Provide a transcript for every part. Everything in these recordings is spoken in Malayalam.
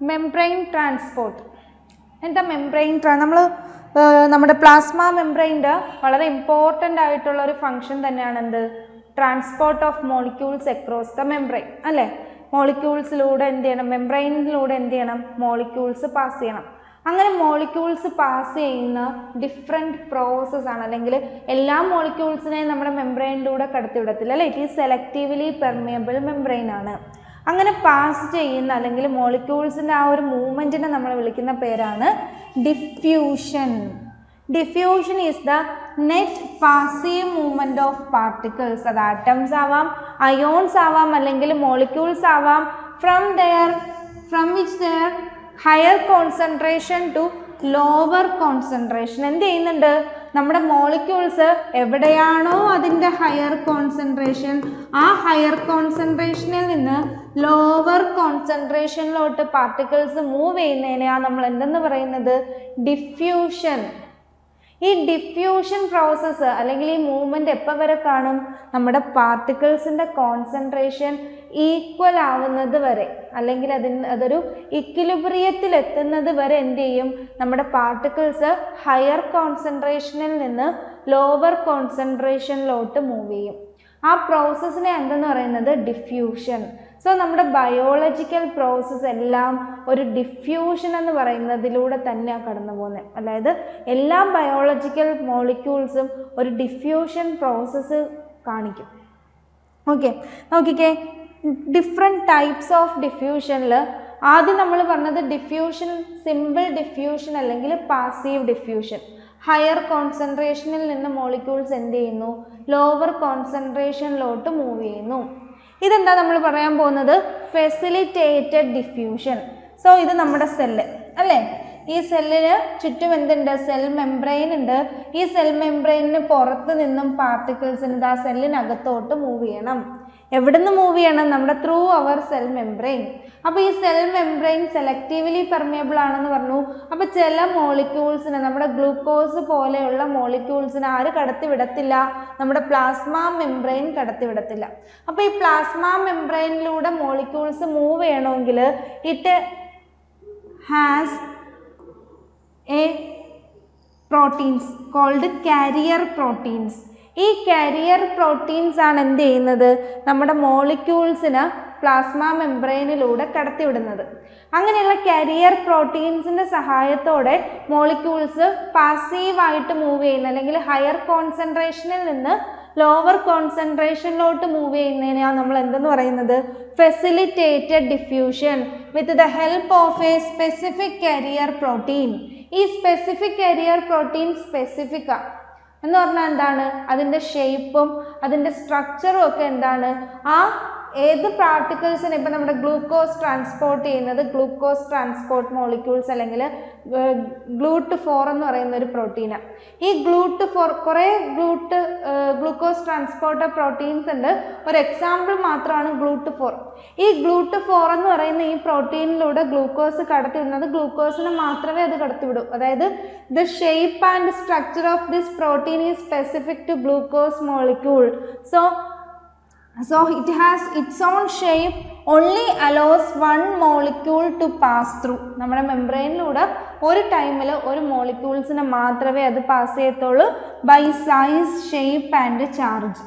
മെംബ്രെയിൻ ട്രാൻസ്പോർട്ട് എന്താ മെംബ്രെയിൻ ട്രാ നമ്മൾ നമ്മുടെ പ്ലാസ്മ മെംബ്രെയിന്റെ വളരെ ഇമ്പോർട്ടന്റ് ആയിട്ടുള്ള ഒരു ഫംഗ്ഷൻ തന്നെയാണ് എന്ത്? Transport of molecules across the membrane അല്ലേ? മോളിക്യൂൾസിലൂടെ എന്ത് ചെയ്യണം? മെംബ്രെയിനിലൂടെ എന്ത് ചെയ്യണം? മോളിക്യൂൾസ് പാസ് ചെയ്യണം. അങ്ങനെ മോളിക്യൂൾസ് പാസ് ചെയ്യുന്ന ഡിഫറെന്റ് പ്രോസസ്സാണ് അല്ലെങ്കിൽ എല്ലാ മോളിക്യൂൾസിനെയും നമ്മുടെ മെംബ്രെയിനിലൂടെ കടത്തിവിടത്തില്ല. അല്ലേ? It is selectively permeable membrane ആണ്. അങ്ങനെ പാസ് ചെയ്യുന്ന അല്ലെങ്കിൽ മോളിക്യൂൾസിന്റെ ആ ഒരു മൂവ്മെന്റിനെ നമ്മൾ വിളിക്കുന്ന പേരാണ് diffusion diffusion is the net passive movement of particles അത് ആറ്റംസ് ആവാം അയോൺസ് ആവാം അല്ലെങ്കിൽ മോളിക്യൂൾസ് ആവാം. From there from which there higher concentration to lower concentration എന്ത് ചെയ്യുന്നുണ്ട്? നമ്മുടെ മോളിക്യൂൾസ് എവിടെയാണോ അതിന്റെ ഹയർ കോൺസെൻട്രേഷൻ ആ ഹയർ കോൺസെൻട്രേഷനിൽ നിന്ന് ലോവർ കോൺസെൻട്രേഷനിലോട്ട് പാർട്ടിക്കിൾസ് മൂവ് ചെയ്യുന്നതിനെയാണ് നമ്മൾ എന്തെന്ന് പറയുന്നത്? ഡിഫ്യൂഷൻ ഈ ഡിഫ്യൂഷൻ പ്രോസസ്സ് അല്ലെങ്കിൽ ഈ മൂവ്മെന്റ് എപ്പോൾ വരെ കാണും? നമ്മുടെ പാർട്ടിക്കിൾസിന്റെ കോൺസെൻട്രേഷൻ ഈക്വൽ ആവുന്നത് വരെ. അല്ലെങ്കിൽ അതിന് അതൊരു ഇക്വിലിബ്രിയത്തിൽ എത്തുന്നത് വരെ എന്ത് ചെയ്യും? നമ്മുടെ പാർട്ടിക്കിൾസ് ഹയർ കോൺസെൻട്രേഷനിൽ നിന്ന് ലോവർ കോൺസെൻട്രേഷനിലോട്ട് മൂവ് ചെയ്യും. ആ പ്രോസസ്സിനെ എന്തെന്ന് പറയുന്നത്? ഡിഫ്യൂഷൻ സോ നമ്മുടെ ബയോളജിക്കൽ പ്രോസസ്സ് എല്ലാം ഒരു ഡിഫ്യൂഷൻ എന്ന് പറയുന്നതിലൂടെ തന്നെയാണ് കടന്നു പോകുന്നത്. അതായത് എല്ലാ ബയോളജിക്കൽ മോളിക്യൂൾസും ഒരു ഡിഫ്യൂഷൻ പ്രോസസ്സ് കാണിക്കും. ഓക്കെ നോക്കിക്കേ ഡിഫറെന്റ് ടൈപ്സ് ഓഫ് ഡിഫ്യൂഷനിൽ ആദ്യം നമ്മൾ പറഞ്ഞത് ഡിഫ്യൂഷൻ സിമ്പിൾ ഡിഫ്യൂഷൻ അല്ലെങ്കിൽ പാസീവ് ഡിഫ്യൂഷൻ ഹയർ കോൺസെൻട്രേഷനിൽ നിന്ന് മോളിക്യൂൾസ് എന്ത് ചെയ്യുന്നു? ലോവർ കോൺസെൻട്രേഷനിലോട്ട് മൂവ് ചെയ്യുന്നു. ഇതെന്താ നമ്മൾ പറയാൻ പോകുന്നത്? ഫെസിലിറ്റേറ്റഡ് ഡിഫ്യൂഷൻ സോ ഇത് നമ്മുടെ സെല്ല് അല്ലേ? ഈ സെല്ലിന് ചുറ്റും എന്തുണ്ട്? സെൽ മെംബ്രെയിൻ ഉണ്ട്. ഈ സെൽ മെംബ്രെയിനിന് പുറത്ത് നിന്നും പാർട്ടിക്കിൾസിന് ഇത് ആ സെല്ലിനകത്തോട്ട് മൂവ് ചെയ്യണം. എവിടുന്ന് മൂവ് ചെയ്യണം? നമ്മുടെ ത്രൂ അവർ സെൽ മെംബ്രെയിൻ അപ്പോൾ ഈ സെൽ മെംബ്രെയിൻ സെലക്റ്റീവ്ലി പെർമിയബിൾ ആണെന്ന് പറഞ്ഞു. അപ്പോൾ ചില മോളിക്യൂൾസിന് നമ്മുടെ ഗ്ലൂക്കോസ് പോലെയുള്ള മോളിക്യൂൾസിന് ആര് കടത്തി വിടത്തില്ല? നമ്മുടെ പ്ലാസ്മ മെംബ്രെയിൻ കടത്തി വിടത്തില്ല. അപ്പോൾ ഈ പ്ലാസ്മ മെംബ്രെയിനിലൂടെ മോളിക്യൂൾസ് മൂവ് ചെയ്യണമെങ്കിൽ it has a proteins called carrier proteins ഈ കാരിയർ പ്രോട്ടീൻസ് ആണ് എന്ത് ചെയ്യുന്നത്? നമ്മുടെ മോളിക്യൂൾസിന് പ്ലാസ്മ മെംബ്രെയിനിലൂടെ കടത്തിവിടുന്നത്. അങ്ങനെയുള്ള കാരിയർ പ്രോട്ടീൻസിന്റെ സഹായത്തോടെ മോളിക്യൂൾസ് പാസീവായിട്ട് മൂവ് ചെയ്യുന്ന അല്ലെങ്കിൽ ഹയർ കോൺസെൻട്രേഷനിൽ നിന്ന് ലോവർ കോൺസെൻട്രേഷനിലോട്ട് മൂവ് ചെയ്യുന്നതിനാണ് നമ്മൾ എന്തെന്ന് പറയുന്നത്? Facilitated diffusion with the help of a specific carrier protein ഈ സ്പെസിഫിക് കരിയർ പ്രോട്ടീൻ സ്പെസിഫിക്കാണ് എന്ന് പറഞ്ഞാൽ എന്താണ്? അതിന്റെ ഷേപ്പും അതിന്റെ സ്ട്രക്ചറും ഒക്കെ എന്താണ്? ആ ഏത് പാർട്ടിക്കിൾസിന് ഇപ്പം നമ്മുടെ ഗ്ലൂക്കോസ് ട്രാൻസ്പോർട്ട് ചെയ്യുന്നത് ഗ്ലൂക്കോസ് ട്രാൻസ്പോർട്ട് മോളിക്യൂൾസ് അല്ലെങ്കിൽ ഗ്ലൂട്ട് ഫോർ എന്ന് പറയുന്ന ഒരു പ്രോട്ടീനാണ് ഈ ഗ്ലൂട്ട് ഫോർ കുറേ ഗ്ലൂട്ട് ഗ്ലൂക്കോസ് ട്രാൻസ്പോർട്ടർ പ്രോട്ടീൻസ് ഉണ്ട്. ഒരു എക്സാമ്പിൾ മാത്രമാണ് ഗ്ലൂട്ട് ഫോർ ഈ ഗ്ലൂട്ട് ഫോർ എന്ന് പറയുന്ന ഈ പ്രോട്ടീനിലൂടെ ഗ്ലൂക്കോസ് കടത്തിവിടുന്നത് ഗ്ലൂക്കോസിന് മാത്രമേ അത് കടത്തിവിടൂ. അതായത് the shape and structure of this protein is specific to glucose molecule so so it has its own shape only allows one molecule to pass through. നമ്മുടെ മെംബ്രെയിനിലൂടെ ഒരു ടൈമിൽ ഒരു മോളിക്യൂൾസിനെ മാത്രമേ അത് പാസ് ചെയ്യത്തുള്ളൂ by size shape and charge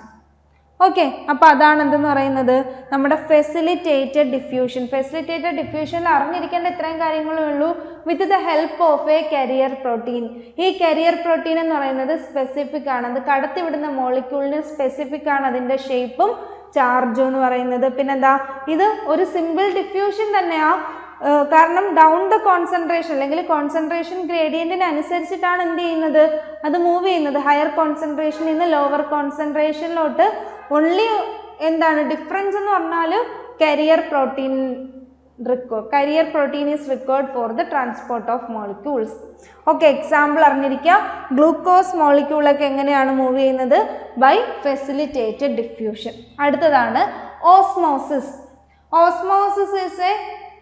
okay അപ്പോൾ അതാണ് എന്തെന്ന് പറയുന്നത്? നമ്മുടെ ഫെസിലിറ്റേറ്റഡ് ഡിഫ്യൂഷൻ ഫെസിലിറ്റേറ്റഡ് ഡിഫ്യൂഷനിൽ അറിഞ്ഞിരിക്കേണ്ട ഇത്രയും കാര്യങ്ങളേ ഉള്ളൂ. With the help of a carrier protein ഈ കരിയർ പ്രോട്ടീൻ എന്ന് പറയുന്നത് സ്പെസിഫിക് ആണ്. അത് കടത്തിവിടുന്ന മോളിക്യൂളിന് സ്പെസിഫിക് ആണ് അതിന്റെ ഷേപ്പും ചാർജും എന്ന് പറയുന്നത്. പിന്നെന്താ? ഇത് ഒരു സിമ്പിൾ ഡിഫ്യൂഷൻ തന്നെയാണ് കാരണം ഡൗൺ ദ കോൺസെൻട്രേഷൻ അല്ലെങ്കിൽ കോൺസെൻട്രേഷൻ ഗ്രേഡിയന്റിന് അനുസരിച്ചിട്ടാണ് എന്ത് ചെയ്യുന്നത്? അത് മൂവ് ചെയ്യുന്നത്. ഹയർ കോൺസെൻട്രേഷനിൽ നിന്ന് ലോവർ കോൺസെൻട്രേഷനിലോട്ട് ഓൺലി എന്താണ് ഡിഫറൻസ് എന്ന് പറഞ്ഞാൽ carrier protein required carrier protein is required for the transport of molecules okay example അറിഞ്ഞിരിക്കുക ഗ്ലൂക്കോസ് മോളിക്യൂളൊക്കെ എങ്ങനെയാണ് മൂവ് ചെയ്യുന്നത്? ബൈ ഫെസിലിറ്റേറ്റഡ് ഡിഫ്യൂഷൻ അടുത്തതാണ് osmosis osmosis is a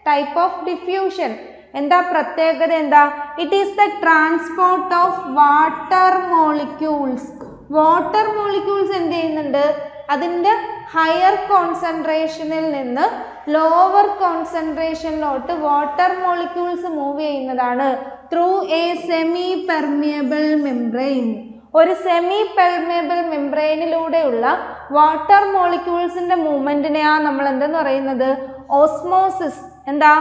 type of diffusion എന്താ പ്രത്യേകത എന്താ? It is the transport of water molecules water molecules എന്ത് ചെയ്യുന്നുണ്ട്? അതിന്റെ ഹയർ കോൺസെൻട്രേഷനിൽ നിന്ന് ലോവർ കോൺസെൻട്രേഷനിലോട്ട് വാട്ടർ മോളിക്യൂൾസ് മൂവ് ചെയ്യുന്നതാണ് through a semi permeable membrane ഒരു സെമി പെർമിയബിൾ മെംബ്രെയിനിലൂടെയുള്ള വാട്ടർ മോളിക്യൂൾസിന്റെ മൂവ്മെന്റിനെയാണ് നമ്മൾ എന്തെന്ന് പറയുന്നത്? ഓസ്മോസിസ് എന്താ?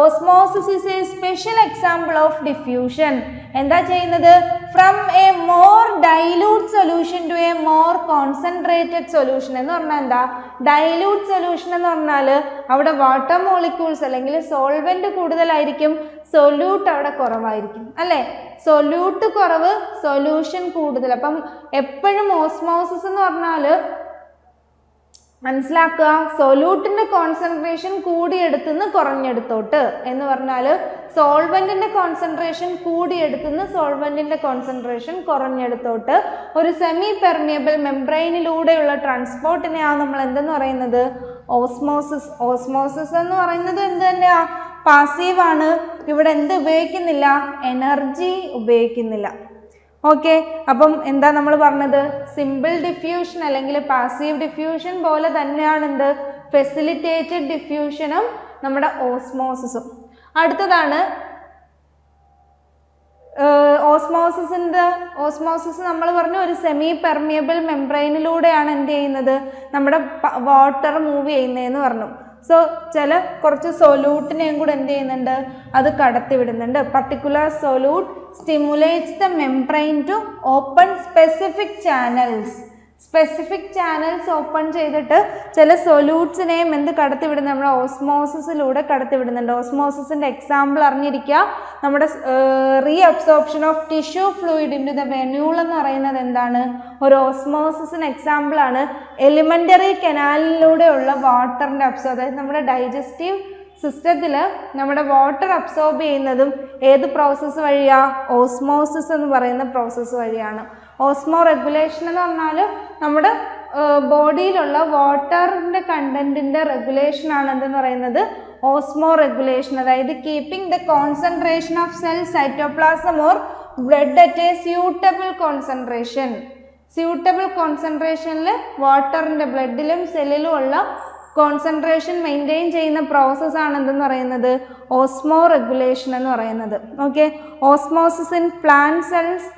Osmosis is a special example of diffusion എന്താ ചെയ്യുന്നത്? From a more dilute solution to a more concentrated solution എന്ന് പറഞ്ഞാൽ എന്താ? ഡൈലൂട്ട് സൊല്യൂഷൻ എന്ന് പറഞ്ഞാൽ അവിടെ വാട്ടർ മോളിക്യൂൾസ് അല്ലെങ്കിൽ സോൾവെന്റ് കൂടുതലായിരിക്കും സൊല്യൂട്ട് അവിടെ കുറവായിരിക്കും. അല്ലേ? സൊല്യൂട്ട് കുറവ് സൊല്യൂഷൻ കൂടുതൽ. അപ്പം എപ്പോഴും ഓസ്മോസിസ് എന്ന് പറഞ്ഞാൽ മനസ്സിലാക്കുക. സൊല്യൂട്ടിന്റെ കോൺസെൻട്രേഷൻ കൂടിയെടുത്തുനിന്ന് കുറഞ്ഞെടുത്തോട്ട്. എന്ന് പറഞ്ഞാൽ സോൾവെന്റിന്റെ കോൺസെൻട്രേഷൻ കൂടിയെടുത്തുനിന്ന് സോൾവെന്റിന്റെ കോൺസെൻട്രേഷൻ കുറഞ്ഞെടുത്തോട്ട്. ഒരു സെമി പെർമിയബിൾ മെംബ്രൈനിലൂടെയുള്ള ട്രാൻസ്പോർട്ടിനെയാണ് നമ്മൾ എന്തെന്ന് പറയുന്നത്? ഓസ്മോസിസ് ഓസ്മോസിസ് എന്ന് പറയുന്നത് എന്ത് തന്നെയാ? പാസീവാണ് ഇവിടെ എന്ത് ഉപയോഗിക്കുന്നില്ല? എനർജി ഉപയോഗിക്കുന്നില്ല. ഓക്കെ അപ്പം എന്താ നമ്മൾ പറഞ്ഞത്? സിമ്പിൾ ഡിഫ്യൂഷൻ അല്ലെങ്കിൽ പാസീവ് ഡിഫ്യൂഷൻ പോലെ തന്നെയാണ് എന്ത് ഫെസിലിറ്റേറ്റഡ് ഡിഫ്യൂഷനും നമ്മുടെ ഓസ്മോസിസും അടുത്തതാണ് ഓസ്മോസിസിന്റെ ഓസ്മോസിസ് നമ്മൾ പറഞ്ഞു ഒരു സെമി പെർമിയബിൾ മെംബ്രൈനിലൂടെയാണ് എന്ത് ചെയ്യുന്നത്? നമ്മുടെ വാട്ടർ മൂവ് ചെയ്യുന്നതെന്ന് പറഞ്ഞു. സോ ചില കുറച്ച് സൊല്യൂട്ടിനെയും കൂടെ എന്ത് ചെയ്യുന്നുണ്ട്? അത് കടത്തിവിടുന്നുണ്ട്. Particular solute stimulates the membrane to open specific channels specific channels open ചെയ്തിട്ട് ചില സൊല്യൂട്ട്സിനെയും എന്ത് കടത്തിവിടുന്നു? നമ്മുടെ ഓസ്മോസിസിലൂടെ കടത്തിവിടുന്നുണ്ട്. ഓസ്മോസിസിന്റെ എക്സാമ്പിൾ അറിഞ്ഞിരിക്കുക. നമ്മുടെ reabsorption of tissue fluid in the venule എന്ന് പറയുന്നത് എന്താണ്? ഒരു ഓസ്മോസിസിന് എക്സാമ്പിൾ ആണ്. എലിമെന്ററി കനാലിലൂടെയുള്ള വാട്ടറിന്റെ അബ്സോർബ് അതായത് നമ്മുടെ ഡൈജസ്റ്റീവ് സിസ്റ്റത്തിൽ നമ്മുടെ വാട്ടർ അബ്സോർബ് ചെയ്യുന്നതും ഏത് പ്രോസസ്സ് വഴിയാണ് ഓസ്മോസിസ് എന്ന് പറയുന്ന പ്രോസസ്സ് വഴിയാണ്. ഓസ്മോ റെഗുലേഷൻ എന്ന് പറഞ്ഞാൽ നമ്മുടെ ബോഡിയിലുള്ള വാട്ടറിന്റെ കണ്ടന്റിന്റെ റെഗുലേഷൻ ആണ് എന്തെന്ന് പറയുന്നത്? ഓസ്മോ റെഗുലേഷൻ അതായത് keeping the concentration of cell cytoplasm or blood at a suitable concentration suitable കോൺസെൻട്രേഷനിൽ വാട്ടറിന്റെ ബ്ലഡിലും സെല്ലിലും ഉള്ള കോൺസെൻട്രേഷൻ മെയിന്റെയിൻ ചെയ്യുന്ന പ്രോസസ്സാണ് എന്തെന്ന് പറയുന്നത്? ഓസ്മോ റെഗുലേഷൻ എന്ന് പറയുന്നത്. Okay osmosis in plant cells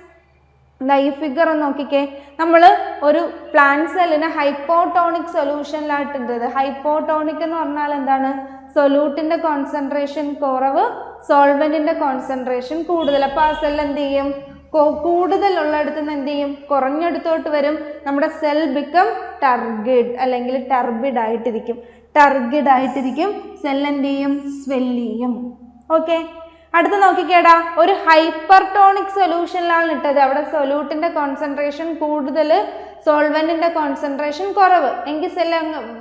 life figure നോക്കിക്കേ. നമ്മൾ ഒരു പ്ലാന്റ് സെല്ലിനെ ഹൈപ്പോട്ടോണിക് സൊല്യൂഷനിലായിട്ടുണ്ട് ഹൈപ്പോട്ടോണിക് എന്ന് പറഞ്ഞാൽ എന്താണ്? സൊല്യൂട്ടിന്റെ കോൺസെൻട്രേഷൻ കുറവ് സോൾവെന്റിന്റെ കോൺസെൻട്രേഷൻ കൂടുതൽ. അപ്പോൾ ആ സെല്ലെന്ത് ചെയ്യും? കൂടുതലുള്ളിടത്ത് നിന്ന് എന്ത് ചെയ്യും? കുറഞ്ഞെടുത്തോട്ട് വരും. നമ്മുടെ സെൽ ബിക്കം ടർഗിഡ് അല്ലെങ്കിൽ ടർബിഡ് ആയിട്ടിരിക്കും. ടർഗിഡ് ആയിട്ടിരിക്കും. സെൽ എന്ത് ചെയ്യും? സ്വെല്ല് ഓക്കെ അടുത്ത് നോക്കിക്കേടാ. ഒരു ഹൈപ്പർട്ടോണിക് സൊല്യൂഷനിലാണ് ഇട്ടത്. അവിടെ സൊല്യൂട്ടിന്റെ കോൺസെൻട്രേഷൻ കൂടുതൽ സോൾവെന്റിന്റെ കോൺസെൻട്രേഷൻ കുറവ്. എങ്കിൽ സെൽ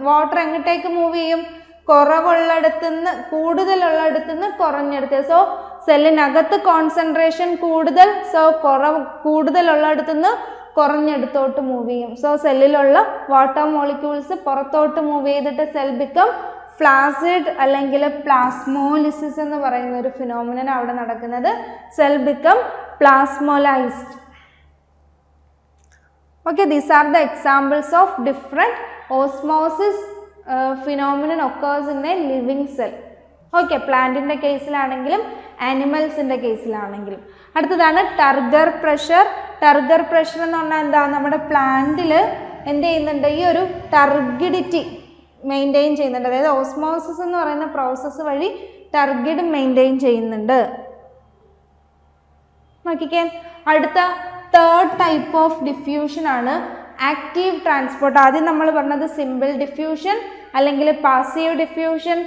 വാട്ടർ എങ്ങോട്ടേക്ക് മൂവ് ചെയ്യും? കുറവുള്ളിടത്തുനിന്ന് കൂടുതലുള്ളിടത്തുനിന്ന് കുറഞ്ഞെടുത്ത്. സോ സെല്ലിനകത്ത് കോൺസെൻട്രേഷൻ കൂടുതൽ സോ കുറവ് കൂടുതലുള്ളിടത്തുനിന്ന് കുറഞ്ഞെടുത്തോട്ട് മൂവ് ചെയ്യും. സോ സെല്ലിലുള്ള വാട്ടർ മോളിക്യൂൾസ് പുറത്തോട്ട് മൂവ് ചെയ്തിട്ട് സെൽ ബിക്കം ഫ്ലാസിഡ് അല്ലെങ്കിൽ പ്ലാസ്മോലിസിസ് എന്ന് പറയുന്ന ഒരു ഫിനോമിനൻ അവിടെ നടക്കുന്നത്. Cell become plasmolysed okay these are the examples of different osmosis phenomenon occurs in a living cell okay പ്ലാന്റിന്റെ കേസിലാണെങ്കിലും ആനിമൽസിന്റെ കേസിലാണെങ്കിലും അടുത്തതാണ് ടർഗർ പ്രഷർ ടർഗർ പ്രഷർ എന്ന് പറഞ്ഞാൽ എന്താ? നമ്മുടെ പ്ലാന്റിൽ എന്ത് ചെയ്യുന്നുണ്ട്? ഈ ഒരു ടർഗിഡിറ്റി മെയിന്റെയിൻ ചെയ്യുന്നുണ്ട്. അതായത് ഓസ്മോസിസ് എന്ന് പറയുന്ന പ്രോസസ്സ് വഴി ടർഗിഡ് മെയിന്റെയിൻ ചെയ്യുന്നുണ്ട്. നോക്കിക്കേ. അടുത്ത തേർഡ് ടൈപ്പ് ഓഫ് ഡിഫ്യൂഷൻ ആണ് ആക്റ്റീവ് ട്രാൻസ്പോർട്ട് ആദ്യം നമ്മൾ പറഞ്ഞത് സിമ്പിൾ ഡിഫ്യൂഷൻ അല്ലെങ്കിൽ പാസീവ് ഡിഫ്യൂഷൻ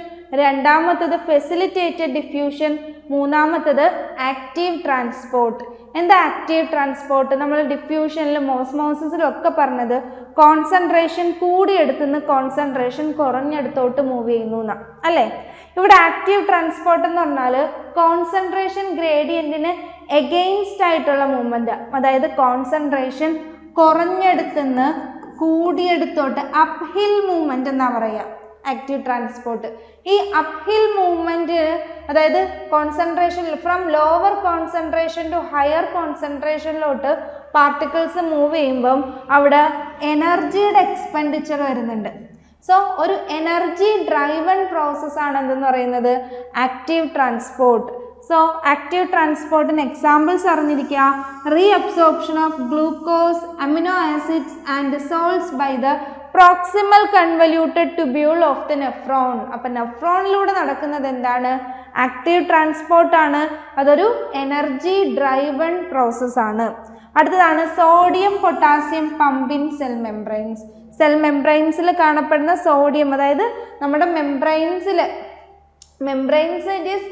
രണ്ടാമത്തത് ഫെസിലിറ്റേറ്റഡ് ഡിഫ്യൂഷൻ മൂന്നാമത്തത് ആക്റ്റീവ് ട്രാൻസ്പോർട്ട് എന്താ ആക്റ്റീവ് ട്രാൻസ്പോർട്ട് നമ്മൾ ഡിഫ്യൂഷനിലും ഓസ്മോസിസിലും ഒക്കെ പറഞ്ഞത് കോൺസെൻട്രേഷൻ കൂടിയെടുത്തുനിന്ന് കോൺസെൻട്രേഷൻ കുറഞ്ഞെടുത്തോട്ട് മൂവ് ചെയ്യുന്നു എന്നാണ് അല്ലേ? ഇവിടെ ആക്റ്റീവ് ട്രാൻസ്പോർട്ട് എന്ന് പറഞ്ഞാൽ കോൺസെൻട്രേഷൻ ഗ്രേഡിയന്റിന് എഗെയിൻസ്റ്റ് ആയിട്ടുള്ള മൂവ്മെന്റ് അതായത് കോൺസെൻട്രേഷൻ കുറഞ്ഞെടുത്തുനിന്ന് കൂടിയെടുത്തോട്ട് അപ്ഹിൽ മൂവ്മെന്റ് മൂവ്മെന്റ് എന്നാ പറയുക ആക്റ്റീവ് ട്രാൻസ്പോർട്ട് ഈ അപ്ഹിൽ മൂവ്മെന്റ് അതായത് concentration from lower concentration to higher കോൺസെൻട്രേഷനിലോട്ട് particles move ചെയ്യുമ്പം അവിടെ എനർജിയുടെ എക്സ്പെൻഡിച്ചർ വരുന്നുണ്ട്. സോ ഒരു എനർജി ഡ്രൈവൺ പ്രോസസ്സാണ് എന്തെന്ന് പറയുന്നത്? ആക്റ്റീവ് ട്രാൻസ്പോർട്ട് സോ ആക്റ്റീവ് ട്രാൻസ്പോർട്ടിന് എക്സാമ്പിൾസ് അറിഞ്ഞിരിക്കുക. Reabsorption of glucose amino acids and salts by the proximal convoluted tubule of the nephron അപ്പം നെഫ്രോണിലൂടെ നടക്കുന്നത് എന്താണ്? ആക്റ്റീവ് ട്രാൻസ്പോർട്ടാണ് അതൊരു എനർജി ഡ്രൈവൺ പ്രോസസ്സാണ് അടുത്തതാണ് sodium potassium pump in cell membranes cell മെംബ്രെയിൻസിൽ കാണപ്പെടുന്ന സോഡിയം അതായത് നമ്മുടെ മെംബ്രെയിൻസിൽ membranes it is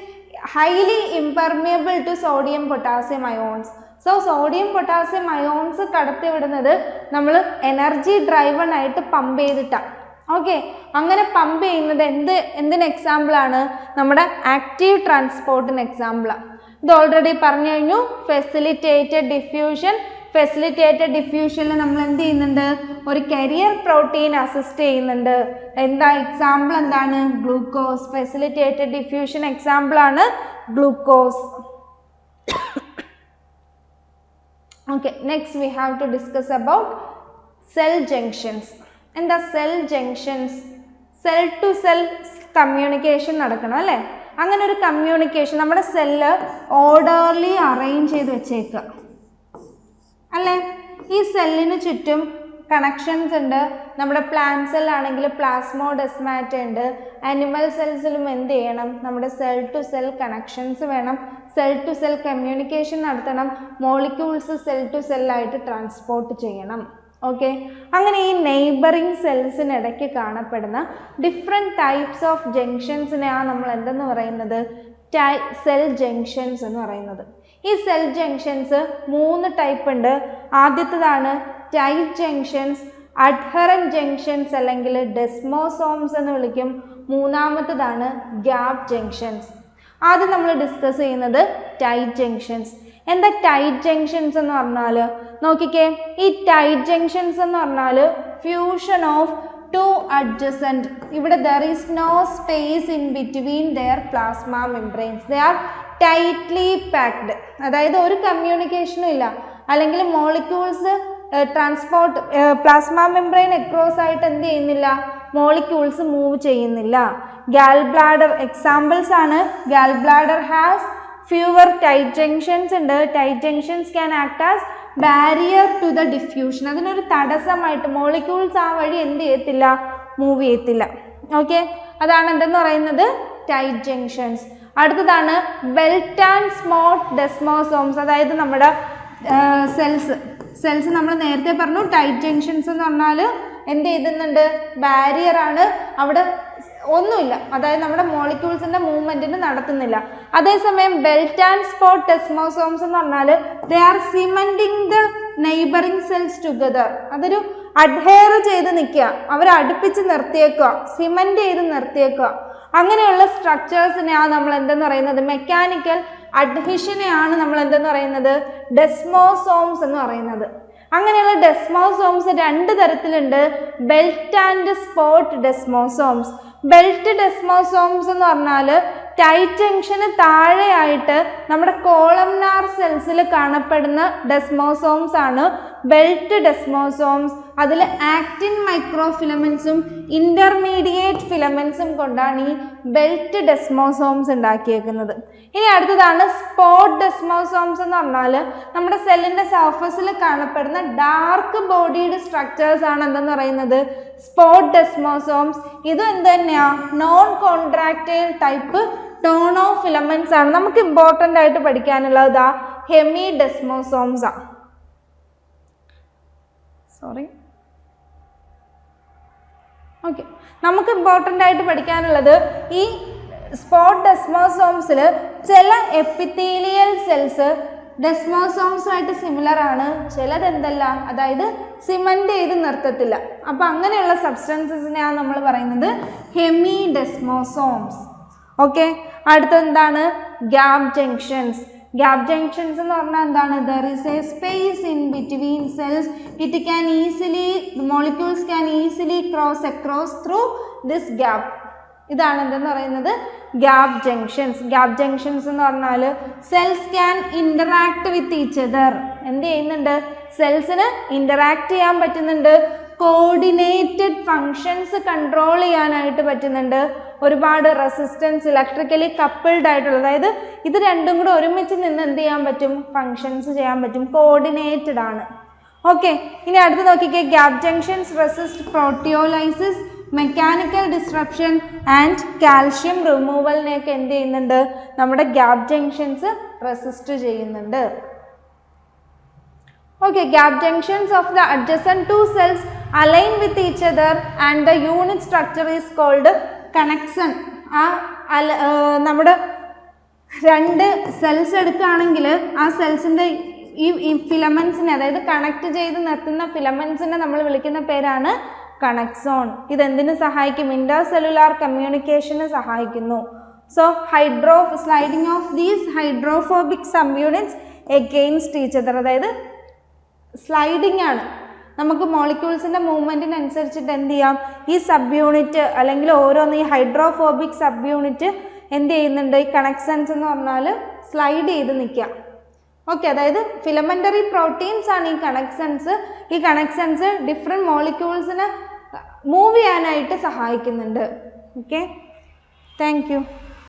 highly impermeable to sodium potassium ions so sodium potassium ions കടത്തിവിടുന്നത് നമ്മൾ എനർജി ഡ്രൈവൺ ആയിട്ട് പമ്പ് ചെയ്തിട്ടാണ് ഓക്കെ അങ്ങനെ പമ്പ് ചെയ്യുന്നത് എന്ത് എന്തിന് എക്സാമ്പിളാണ് നമ്മുടെ ആക്റ്റീവ് ട്രാൻസ്പോർട്ടിന് എക്സാമ്പിളാണ് ഇത് ഓൾറെഡി പറഞ്ഞു കഴിഞ്ഞു. ഫെസിലിറ്റേറ്റഡ് ഡിഫ്യൂഷൻ ഫെസിലിറ്റേറ്റഡ് ഡിഫ്യൂഷനിൽ നമ്മൾ എന്ത് ചെയ്യുന്നുണ്ട്? ഒരു കരിയർ പ്രോട്ടീൻ അസിസ്റ്റ് ചെയ്യുന്നുണ്ട്. എന്താ എക്സാമ്പിൾ എന്താണ്? ഗ്ലൂക്കോസ് ഫെസിലിറ്റേറ്റഡ് ഡിഫ്യൂഷൻ എക്സാമ്പിൾ ആണ് okay next we have to discuss about cell junctions എന്താ cell junctions cell to cell communication നടക്കണം അല്ലേ? അങ്ങനെ ഒരു കമ്മ്യൂണിക്കേഷൻ നമ്മുടെ സെല്ല് ഓർഡർലി അറേഞ്ച് ചെയ്ത് വെച്ചേക്കുക അല്ലേ? ഈ സെല്ലിന് ചുറ്റും കണക്ഷൻസ് ഉണ്ട്. നമ്മുടെ പ്ലാന്റ് സെല്ലാണെങ്കിൽ പ്ലാസ്മോ ഡെസ്മാറ്റ് ഉണ്ട്. അനിമൽ സെൽസിലും എന്ത് ചെയ്യണം? നമ്മുടെ സെൽ ടു സെൽ കണക്ഷൻസ് വേണം. സെൽ ടു സെൽ കമ്മ്യൂണിക്കേഷൻ നടത്തണം. മോളിക്യൂൾസ് സെൽ ടു സെല്ലായിട്ട് ട്രാൻസ്പോർട്ട് ചെയ്യണം. ഓക്കെ അങ്ങനെ ഈ നെയ്ബറിങ് സെൽസിനിടയ്ക്ക് കാണപ്പെടുന്ന ഡിഫറെന്റ് ടൈപ്സ് ഓഫ് ജംഗ്ഷൻസിനെയാണ് നമ്മൾ എന്തെന്ന് പറയുന്നത്? ടൈ സെൽ ജംഗ്ഷൻസ് എന്ന് പറയുന്നത്. ഈ സെൽ ജംഗ്ഷൻസ് മൂന്ന് ടൈപ്പ് ഉണ്ട്. ആദ്യത്തേതാണ് ടൈറ്റ് ജംഗ്ഷൻസ് അഡ്ഹറൻ ജംഗ്ഷൻസ് അല്ലെങ്കിൽ ഡെസ്മോസോംസ് എന്ന് വിളിക്കും. മൂന്നാമത്തതാണ് ഗ്യാപ് ജംഗ്ഷൻസ് ആദ്യം നമ്മൾ ഡിസ്കസ് ചെയ്യുന്നത് ടൈറ്റ് ജംഗ്ഷൻസ് എന്താ ടൈറ്റ് ജംഗ്ഷൻസ് എന്ന് പറഞ്ഞാൽ? നോക്കിക്കേ ഈ ടൈറ്റ് ജംഗ്ഷൻസ് എന്ന് പറഞ്ഞാൽ ഫ്യൂഷൻ ഓഫ് ടു അഡ്ജസന്റ് ഇവിടെ there is no space in between their plasma membranes they are tightly packed അതായത് ഒരു കമ്മ്യൂണിക്കേഷനും ഇല്ല. അല്ലെങ്കിൽ molecules transport plasma membrane across ആയിട്ട് എന്ത് ചെയ്യുന്നില്ല? മോളിക്യൂൾസ് മൂവ് ചെയ്യുന്നില്ല. ഗാൽ ബ്ലാഡർ എക്സാമ്പിൾസ് ആണ്. Gall bladder has fewer tight junctions ഉണ്ട്. Tight junctions can act as barrier to the diffusion അതിനൊരു തടസ്സമായിട്ട് മോളിക്യൂൾസ് ആ വഴി എന്ത് ചെയ്യത്തില്ല? മൂവ് ചെയ്യത്തില്ല. ഓക്കെ അതാണ് എന്തെന്ന് പറയുന്നത്? ടൈറ്റ് ജംഗ്ഷൻസ് അടുത്തതാണ് ബെൽറ്റ് ആൻഡ് സ്മോട്ട് ഡെസ്മോസോംസ് അതായത് നമ്മുടെ സെൽസ് സെൽസ് നമ്മൾ നേരത്തെ പറഞ്ഞു ടൈറ്റ് ജംഗ്ഷൻസ് എന്ന് പറഞ്ഞാൽ എന്ത് ചെയ്തുന്നുണ്ട്? ബാരിയർ ആണ്. അവിടെ ഒന്നുമില്ല. അതായത് നമ്മുടെ മോളിക്യൂൾസിന്റെ മൂവ്മെന്റിന് നടത്തുന്നില്ല. അതേസമയം ബെൽറ്റ് ആൻഡ് സ്പോട്ട് ടെസ്മോസോംസ് എന്ന് പറഞ്ഞാൽ they are cementing the neighbouring cells together അതൊരു അഡ്ഹെയർ ചെയ്ത് നിൽക്കുക അവർ അടുപ്പിച്ച് നിർത്തിയേക്കുക. സിമെന്റ് ചെയ്ത് നിർത്തിയേക്കുക. അങ്ങനെയുള്ള സ്ട്രക്ചേഴ്സിനെയാണ് നമ്മൾ എന്തെന്ന് പറയുന്നത്? മെക്കാനിക്കൽ അഡ്ഹിഷനെയാണ് നമ്മൾ എന്തെന്ന് പറയുന്നത്? ഡെസ്മോസോംസ് എന്ന് പറയുന്നത്. അങ്ങനെയുള്ള ഡെസ്മോസോംസ് രണ്ട് തരത്തിലുണ്ട്. Belt and spot desmosomes belt desmosomes എന്ന് പറഞ്ഞാൽ ടൈറ്റ് ജംഗ്ഷന് താഴെയായിട്ട് നമ്മുടെ കോളംനാർ സെൽസിൽ കാണപ്പെടുന്ന ഡെസ്മോസോംസ് ആണ്. ബെൽറ്റ് ഡെസ്മോസോംസ് അതിൽ ആക്റ്റിൻ മൈക്രോ ഫിലമെൻസും ഇന്റർമീഡിയറ്റ് ഫിലമെൻസും കൊണ്ടാണ് ഈ ബെൽറ്റ് ഡെസ്മോസോംസ് ഉണ്ടാക്കിയേക്കുന്നത്. ഇനി അടുത്തതാണ് സ്പോട്ട് ഡെസ്മോസോംസ് എന്ന് പറഞ്ഞാൽ നമ്മുടെ സെല്ലിന്റെ സർഫസിൽ കാണപ്പെടുന്ന ഡാർക്ക് ബോഡിയുടെ സ്ട്രക്ചേഴ്സ് ആണ് എന്തെന്ന് പറയുന്നത്? സ്പോട്ട് ഡെസ്മോസോംസ് ഇത് എന്ത് തന്നെയാ? Non contractile type tonofilaments ആണ്. നമുക്ക് ഇമ്പോർട്ടന്റ് ആയിട്ട് പഠിക്കാനുള്ളത് ഇതാ ഹെമി ഡെസ്മോസോംസ് ആണ് സോറി ഓക്കെ നമുക്ക് ഇമ്പോർട്ടന്റ് ആയിട്ട് പഠിക്കാനുള്ളത് ഈ സ്പോട്ട് ഡെസ്മോസോംസിൽ ചില എപ്പിത്തീലിയൽ സെൽസ് ഡെസ്മോസോംസുമായിട്ട് സിമിലർ ആണ്. ചിലത് എന്തല്ല? അതായത് സിമന്റ് ചെയ്ത് നിർത്തത്തില്ല. അപ്പോൾ അങ്ങനെയുള്ള സബ്സ്റ്റൻസസിനെയാണ് നമ്മൾ പറയുന്നത് ഹെമി ഡെസ്മോസോംസ് ഓക്കെ അടുത്തെന്താണ് ഗ്യാപ് ജംഗ്ഷൻസ് ഗ്യാപ് ജംഗ്ഷൻസ് എന്ന് പറഞ്ഞാൽ എന്താണ്? There is a space in between cells it can easily molecules can easily cross across through this gap ഇതാണ് എന്തെന്ന് പറയുന്നത്? ഗ്യാപ് ജംഗ്ഷൻസ് ഗ്യാപ് ജംഗ്ഷൻസ് എന്ന് പറഞ്ഞാൽ cells can interact with each other എന്ത് ചെയ്യുന്നുണ്ട്? സെൽസിന് ഇന്ററാക്ട് ചെയ്യാൻ പറ്റുന്നുണ്ട്. കോർഡിനേറ്റഡ് ഫങ്ഷൻസ് കൺട്രോൾ ചെയ്യാനായിട്ട് പറ്റുന്നുണ്ട്. ഒരുപാട് റെസിസ്റ്റൻസ് ഇലക്ട്രിക്കലി കപ്പിൾഡ് ആയിട്ടുള്ള അതായത് ഇത് രണ്ടും കൂടെ ഒരുമിച്ച് നിന്ന് എന്ത് ചെയ്യാൻ പറ്റും? ഫങ്ഷൻസ് ചെയ്യാൻ പറ്റും. കോർഡിനേറ്റഡ് ആണ്. ഓക്കെ ഇനി അടുത്ത് നോക്കിക്കേ. Gap junctions resist proteolysis mechanical disruption and calcium റിമൂവലിനെയൊക്കെ എന്ത് ചെയ്യുന്നുണ്ട്? നമ്മുടെ ഗ്യാപ് ജംഗ്ഷൻസ് റെസിസ്റ്റ് ചെയ്യുന്നുണ്ട്. Okay, gap junctions of the adjacent two cells align with each other and the unit structure is called connection. ആ അല നമ്മുടെ രണ്ട് സെൽസ് എടുക്കുകയാണെങ്കിൽ ആ സെൽസിന്റെ ഈ ഫിലമെൻസിനെ അതായത് കണക്ട് ചെയ്ത് നിർത്തുന്ന ഫിലമെൻസിനെ നമ്മൾ വിളിക്കുന്ന പേരാണ് കണക്സോൺ ഇതെന്തിനു സഹായിക്കും? ഇൻഡോ സെല്ലുലാർ കമ്മ്യൂണിക്കേഷന് സഹായിക്കുന്നു. So hydro sliding of these hydrophobic subunits against each other അതായത് സ്ലൈഡിംഗ് ആണ്. നമുക്ക് മോളിക്യൂൾസിന്റെ മൂവ്മെന്റിനനുസരിച്ചിട്ട് എന്ത് ചെയ്യാം ഈ സബ് യൂണിറ്റ് അല്ലെങ്കിൽ ഓരോന്ന് ഈ ഹൈഡ്രോഫോബിക് സബ് യൂണിറ്റ് എന്ത് ചെയ്യുന്നുണ്ട്? ഈ കണക്ഷൻസ് എന്ന് പറഞ്ഞാൽ സ്ലൈഡ് ചെയ്ത് നിൽക്കുക ഓക്കെ അതായത് ഫിലമെന്ററി പ്രോട്ടീൻസ് ആണ് ഈ കണക്ഷൻസ് ഈ കണക്ഷൻസ് ഡിഫറെന്റ് മോളിക്യൂൾസിനെ മൂവ് ചെയ്യാനായിട്ട് സഹായിക്കുന്നുണ്ട്. Okay thank